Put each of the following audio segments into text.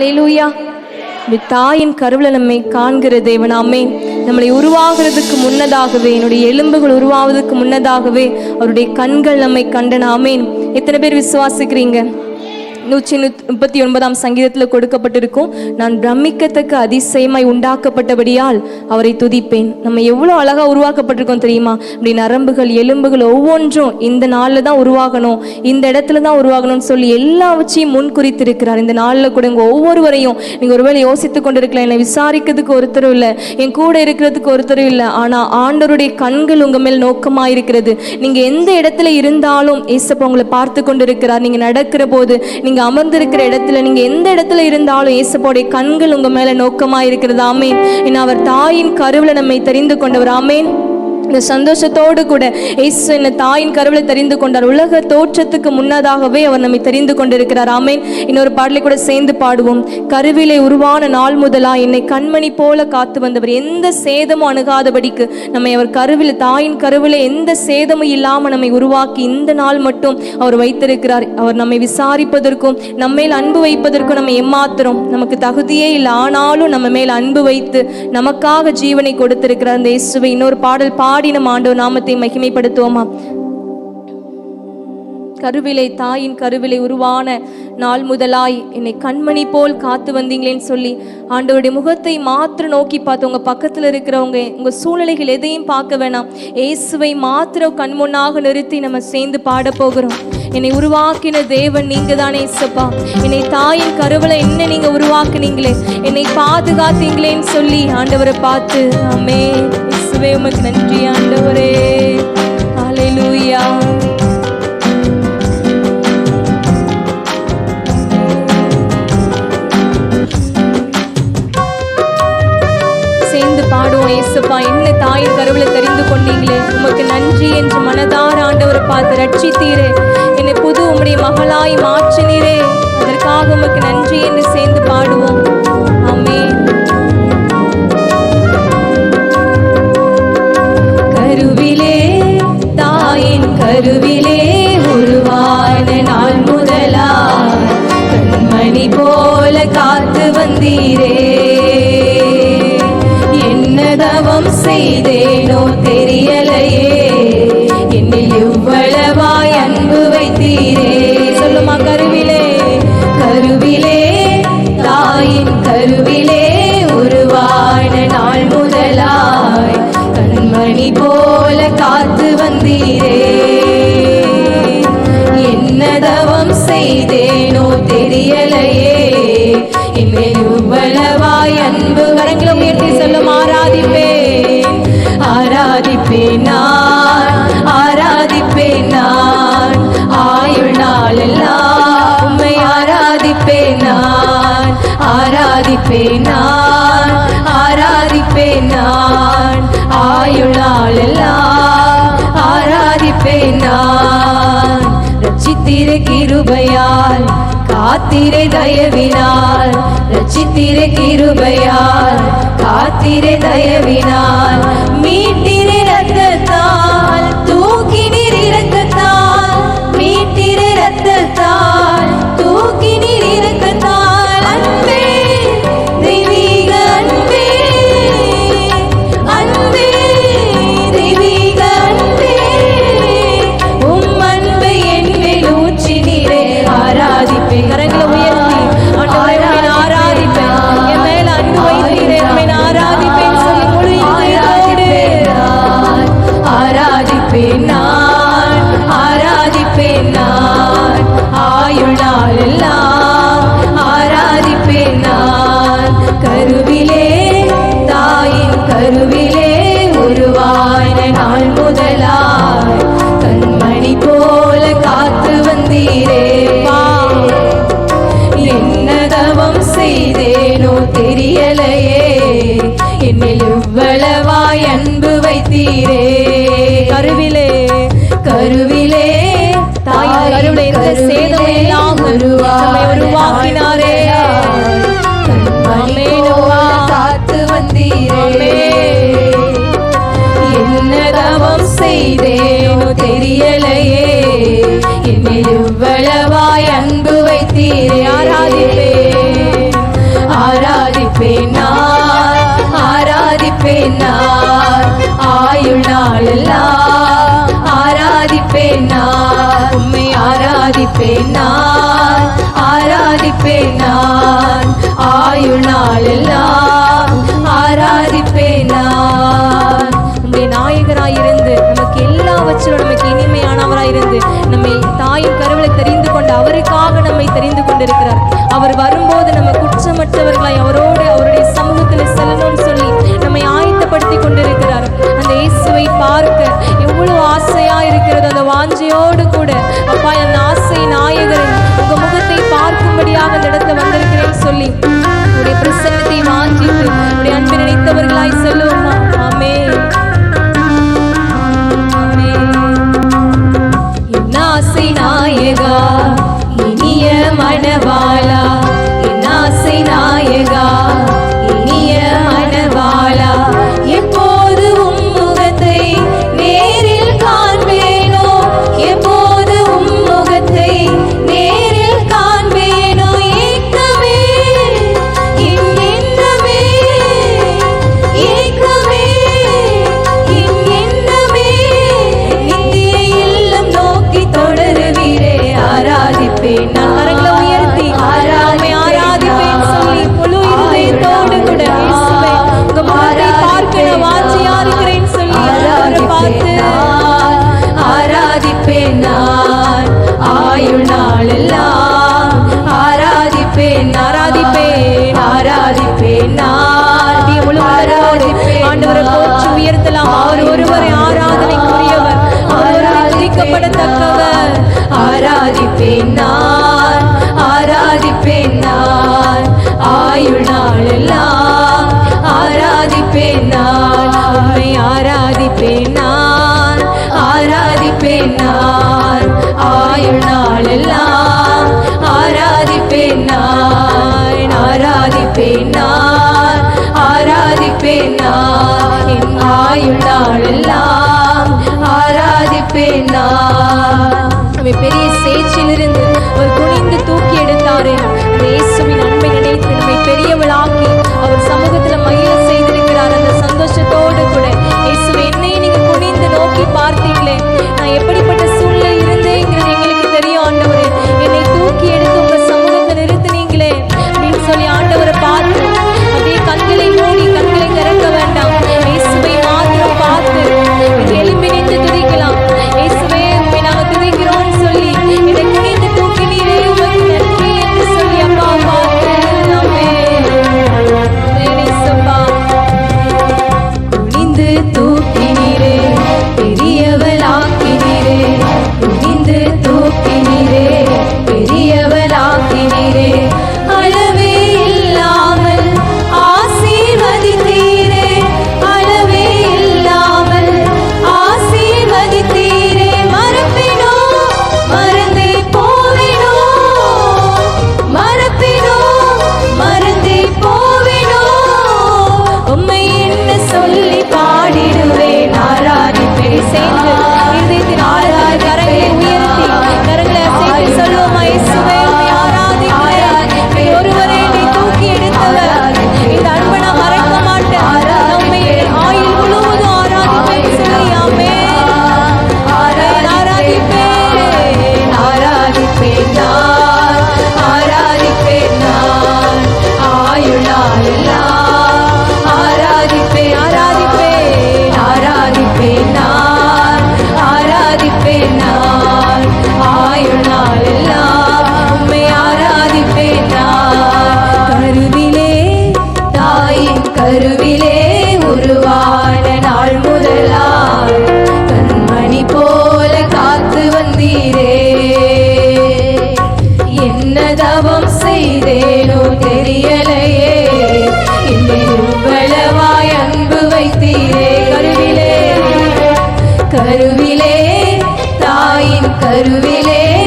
ஹalleluya தாயின் கருவில் நம்மை காண்கிற தேவனாமே நம்மளை உருவாகிறதுக்கு முன்னதாகவே என்னுடைய எலும்புகள் உருவாவதற்கு முன்னதாகவே அவருடைய கண்கள் நம்மை கண்டனாமேன் எத்தனை பேர் விசுவாசிக்கிறீங்க? நூற்றி முப்பத்தி ஒன்பதாம் சங்கீதத்தில் கொடுக்கப்பட்டிருக்கும் நான் பிரமிக்கத்தக்க அதிசயமாய் உண்டாக்கப்பட்டபடியால் அவரை துதிப்பேன். நம்ம எவ்வளோ அழகாக உருவாக்கப்பட்டிருக்கோம் தெரியுமா? இப்படி நரம்புகள் எலும்புகள் ஒவ்வொன்றும் இந்த நாளில் தான் உருவாகணும் இந்த இடத்துல தான் உருவாகணும்னு சொல்லி எல்லாவற்றையும் முன் குறித்திருக்கிறார் இந்த நாளில் கூட இங்கே ஒவ்வொருவரையும் நீங்கள் ஒருவேளை யோசித்து கொண்டிருக்கலாம் என்னை விசாரிக்கிறதுக்கு ஒருத்தரும் இல்லை என் கூட இருக்கிறதுக்கு ஒருத்தரும் இல்லை ஆனால் ஆண்டவருடைய கண்கள் உங்கள் மேல் நோக்கமாக இருக்கிறது நீங்கள் எந்த இடத்துல இருந்தாலும் ஏசப்பா உங்களை பார்த்து கொண்டிருக்கிறார். நீங்கள் நடக்கிற போது நீங்கள் நீங்கள் அமர்ந்திருக்கிற இடத்துல நீங்க எந்த இடத்துல இருந்தாலும் ஏசப்பாவுடைய கண்கள் உங்க மேலே நோக்கமாக இருக்கிறது ஆமேன். ஏன்னா அவர் தாயின் கருவில் நம்மை தெரிந்து கொண்டவர். ஆமேன். இந்த சந்தோஷத்தோடு கூட இயேசு என்னை தாயின் கருவில் தெரிந்து கொண்டார். உலக தோற்றத்துக்கு முன்னதாகவே அவர் நம்மை தெரிந்து கொண்டிருக்கிறார். ஆமேன். இன்னொரு பாடலை கூட சேர்ந்து பாடுவோம். கருவிலே உருவான நாள் முதலா என்னை கண்மணி போல காத்து வந்தவர். எந்த சேதமும் அணுகாதபடிக்கு நம்மை அவர் கருவில் தாயின் கருவில் எந்த சேதமும் இல்லாமல் நம்மை உருவாக்கி இந்த நாள் மட்டும் அவர் வைத்திருக்கிறார். அவர் நம்மை விசாரிப்பதற்கும் நம்ம மேல் அன்பு வைப்பதற்கும் நம்ம எம்மாத்திரம் நமக்கு தகுதியே இல்லை. ஆனாலும் நம்ம மேல் அன்பு வைத்து நமக்காக ஜீவனை கொடுத்திருக்கிறார் அந்த இயேசுவை. இன்னொரு பாடல் பாடி நம்ம ஆண்டவர் நாமத்தை மகிமைப்படுத்துவோமா? கருவிலை தாயின் கருவிலை உருவான நாள் முதலாய் என்னை கண்மணி போல் காத்து வந்தீங்களேன்னு சொல்லி ஆண்டவருடைய முகத்தை மாத்திரம் நோக்கி பார்த்து உங்கள் பக்கத்தில் இருக்கிறவங்க உங்கள் சூழ்நிலைகள் எதையும் பார்க்க வேணாம். இயேசுவை மாத்திரம் கண்முன்னாக நிறுத்தி நம்ம சேர்ந்து பாட போகிறோம். என்னை உருவாக்கின தேவன் நீங்க தானே இசப்பா என்னை தாயின் கருவில என்ன நீங்க உருவாக்குனீங்களே? என்னை பாதுகாத்தீங்களேன்னு சொல்லி ஆண்டவரை பார்த்து அமே இயேசுவே உமக்கு நன்றி ஆண்டவரே. அலையிலூயா சேர்ந்து பாடுவோம் ஏசப்பா. என்ன தாயின் கருவில தெரிந்து கொண்டீங்களே. உமக்கு நன்றி என்று மனதார ஆண்டவரை பார்த்து ரட்சித்தீரே. என்னை புது உம்முடைய மகளாய் மாற்றினீரே. அதற்காக உமக்கு நன்றி என்று சேர்ந்து பாடுவோம். தவம் ரட்சித்திர கிருபையால் காத்திரை தயவினால் ரட்சித்திர கிருபையால் காத்திரை தயவினால் ஆராதிப்பேன் ஆராதிப்பேன் நான் ஆராதிப்பேன் நான் ஆயுள் ஆராதிப்பேன் நான். நம்முடைய நாயகராயிருந்து நமக்கு எல்லாவற்றிலும் நமக்கு இனிமையானவராயிருந்து நம்மை தாயின் கருவலை தெரிந்து கொண்டு அவருக்காக நம்மை தெரிந்து கொண்டிருக்கிறார். அவர் வரும்போது நம்ம குற்றமற்றவர்களாய் அவரோடு அவருடைய சமூகத்தில் செல்லணும்னு சொல்லி நம்மை ஆயத்தப்படுத்தி கொண்டிருக்கிறார். அந்த இயேசுவை பார்க்க எவ்வளவு ஆசையா இருக்கிறது. அந்த வாஞ்சியோடு கூட அப்பா என் ஆசை நாயகரின் உங்க முக ஆயுள் நாளெல்லாம் ஆராதிப்பேன் நான். பெரிய சேச்சிலிருந்து ஒரு குனிந்து தூக்கி கருவிலே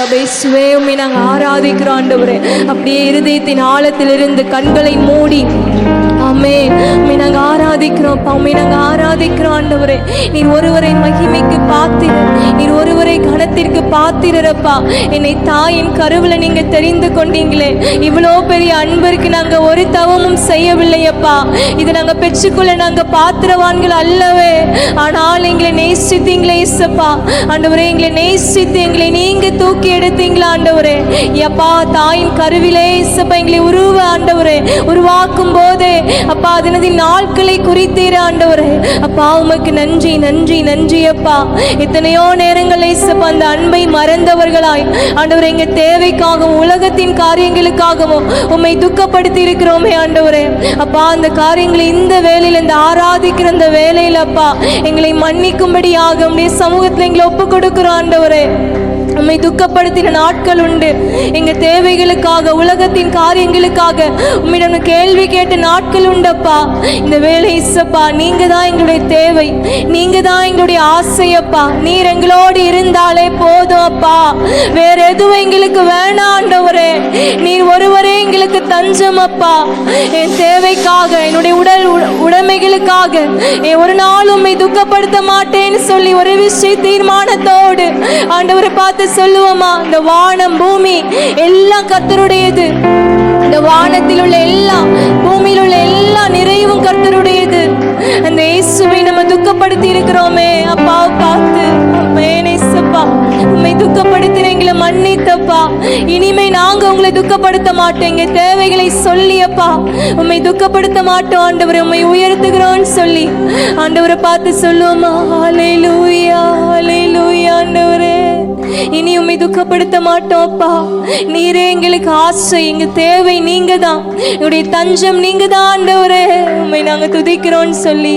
ரபேசுவே உம்மை நாங்கள் ஆராதிக்கிறோம் ஆண்டவரே. அப்படியே இருதயத்தின் ஆழத்திலிருந்து கண்களை மூடி. ஆமே உம்மை நாங்கள் ஆராதிக்கிறோம் அப்பா. நாங்கள் ஆராதிக்கிறோம் ஆண்டவரே. நீர் ஒருவரை மகிமைக்கு பாத்திரர். நீர் ஒருவரை கணத்திற்கு பாத்திரரப்பா என்னை தாயின் கருவுல நீங்க தெரிந்து கொண்டீங்களே. இவ்வளோ பெரிய அன்பிற்கு நாங்க ஒரு தவமும் செய்யவில்லையப்பா இது நாங்க பெற்றுக்கொள்ள நாங்க பாத்திரவான்கள் அல்லவே. ஆனால் எங்களை நேசித்தீங்களே இசப்பா ஆண்டவரே எங்களை நேசித்து எங்களை நீங்க தூக்கி எடுத்தீங்களா ஆண்டவரே? எப்பா தாயின் கருவிலே இசப்பா எங்களை உருவ ஆண்டவரே. உருவாக்கும் போதே அப்பா அதனது நாட்களை குறித்தீர ஆண்டவரே. அப்பா உமக்கு நன்றி நன்றி நன்றி அப்பா. எத்தனையோ நேரங்கள் இசப்பா அந்த அன்பை மறந்தவர்களாய். ஆண்டவரே எங்க தேவைக்காகவும் உலகத்தின் காரியங்களுக்காகவும் உம்மை துக்கப்படுத்தி இருக்கிறோமே ஆண்டவரே. அப்பா அந்த காரியங்களை இந்த வேலையில் இந்த ஆராதிக்கிற இந்த வேலையில் அப்பா எங்களை மன்னிக்கும்படியாக உம்முடைய சமூகத்தில் எங்களை ஒப்பு கொடுக்கிறோம் ஆண்டவரே. உம்மை துக்கப்படுத்தின நாட்கள் உண்டு. எங்க தேவைகளுக்காக உலகத்தின் காரியங்களுக்காக உம்மிடம் கேள்வி கேட்ட நாட்கள் உண்டப்பா. இந்த வேலை இசப்பா நீங்க தான் எங்களுடைய தேவை. நீங்க தான் எங்களுடைய ஆசையப்பா. நீர் எங்களோடு இருந்தாலே போதும் அப்பா. வேற எதுவும் எங்களுக்கு வேணாம் நீர் ஒருவர் எங்களுக்கு தஞ்சம் அப்பா. என் தேவைக்காக என்னுடைய உடல் உ- உடைமைகளுக்காக ஒரு நாளும் துக்கப்படுத்த மாட்டேன்னு சொல்லி ஒரு விஷய தீர்மானத்தோடு ஆண்டவரை பார்த்து சொல்லுவோமா இந்த வானம் பூமி எல்லாம் கத்தருடையது இந்த வானத்தில் உள்ள எல்லாம் பூமியில் உள்ள எல்லா நிறைவும் கர்த்தருடையது. அந்த இயேசுவை நம்ம துக்கப்படுத்தி இருக்கிறோமே அப்பா பார்த்து மேனேசப்பா உண்மை துக்கப்படுத்தின எங்களை மன்னித்தப்பா. இனி நாங்க துக்கப்படுத்த மாட்டோம் எங்க தேவைகளை சொல்லியப்பா உண்மை துக்கப்படுத்த மாட்டோம். ஆண்டவர் உண்மை உயர்த்துகிறோன்னு சொல்லி. ஆண்டவரை பார்த்து சொல்லுவோமா ஆலை லூயா ஹலே லூயா ஆண்டவரே. இனி உம்மை துக்கப்படுத்த மாட்டோம்ப்பா நீரே எங்களுக்கு ஆசை. எங்க தேவை நீங்க தான் எங்களுடைய தஞ்சம் நீங்க தான் ஆண்டவரே. உண்மை நாங்க துதிக்கிறோம்னு சொல்லி.